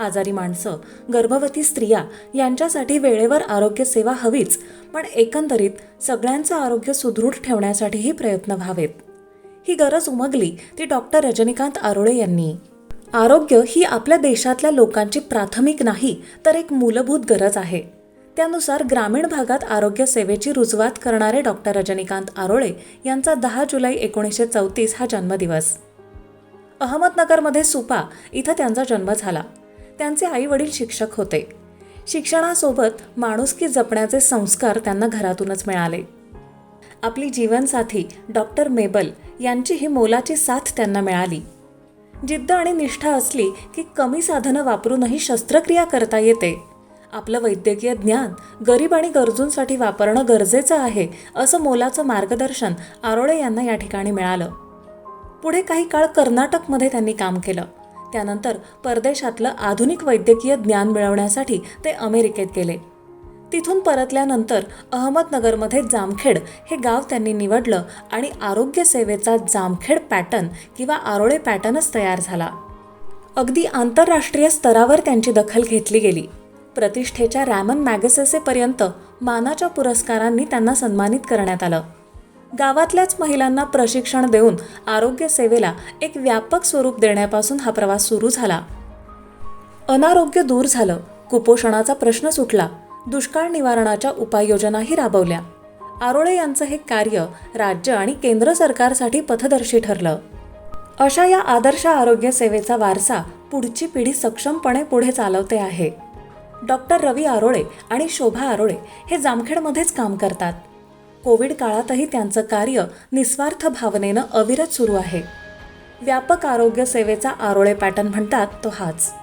आजारी माणसं गर्भवती स्त्रिया यांच्यासाठी वेळेवर आरोग्य सेवा हवीच पण एकंदरीत सगळ्यांचं आरोग्य सुदृढ ठेवण्यासाठीही प्रयत्न व्हावेत. ही गरज उमगली ती डॉक्टर रजनीकांत आरोळे यांनी. आरोग्य ही आपल्या देशातल्या लोकांची प्राथमिक नाही तर एक मूलभूत गरज आहे. त्यानुसार ग्रामीण भागात आरोग्य सेवेची रुजवात करणारे डॉक्टर रजनीकांत आरोळे यांचा दहा जुलै एकोणीसशे चौतीस हा जन्मदिवस. अहमदनगरमध्ये सुपा इथं त्यांचा जन्म झाला. त्यांचे आई वडील शिक्षक होते. शिक्षणासोबत माणुसकी जपण्याचे संस्कार त्यांना घरातूनच मिळाले. आपली जीवनसाथी डॉक्टर मेबल यांची ही मोलाची साथ त्यांना मिळाली. जिद्द आणि निष्ठा असली की कमी साधनं वापरूनही शस्त्रक्रिया करता येते. आपलं वैद्यकीय ज्ञान गरीब आणि गरजूंसाठी वापरणं गरजेचं आहे असं मोलाचं मार्गदर्शन आरोळे यांना या ठिकाणी मिळालं. पुढे काही काळ कर्नाटकमध्ये त्यांनी काम केलं. त्यानंतर परदेशातलं आधुनिक वैद्यकीय ज्ञान मिळवण्यासाठी ते अमेरिकेत गेले. तिथून परतल्यानंतर अहमदनगरमध्ये जामखेड हे गाव त्यांनी निवडलं आणि आरोग्य सेवेचा जामखेड पॅटर्न किंवा आरोळे पॅटर्नच तयार झाला. अगदी आंतरराष्ट्रीय स्तरावर त्यांची दखल घेतली गेली. प्रतिष्ठेच्या रॅमन मॅगसेसेपर्यंत मानाच्या पुरस्कारांनी त्यांना सन्मानित करण्यात आलं. गावातल्याच महिलांना प्रशिक्षण देऊन आरोग्य सेवेला एक व्यापक स्वरूप देण्यापासून हा प्रवास सुरू झाला. अनारोग्य दूर झालं कुपोषणाचा प्रश्न सुटला दुष्काळ निवारणाच्या उपाययोजनाही राबवल्या. आरोळे यांचं हे कार्य राज्य आणि केंद्र सरकारसाठी पथदर्शी ठरलं. अशा या आदर्श आरोग्य सेवेचा वारसा पुढची पिढी सक्षमपणे पुढे चालवते आहे. डॉक्टर रवी आरोळे आणि शोभा आरोळे हे जामखेडमध्येच काम करतात. कोविड काळातही त्यांचं कार्य निस्वार्थ भावनेनं अविरत सुरू आहे. व्यापक आरोग्य सेवेचा आरोळे पॅटर्न म्हणतात तो हाच.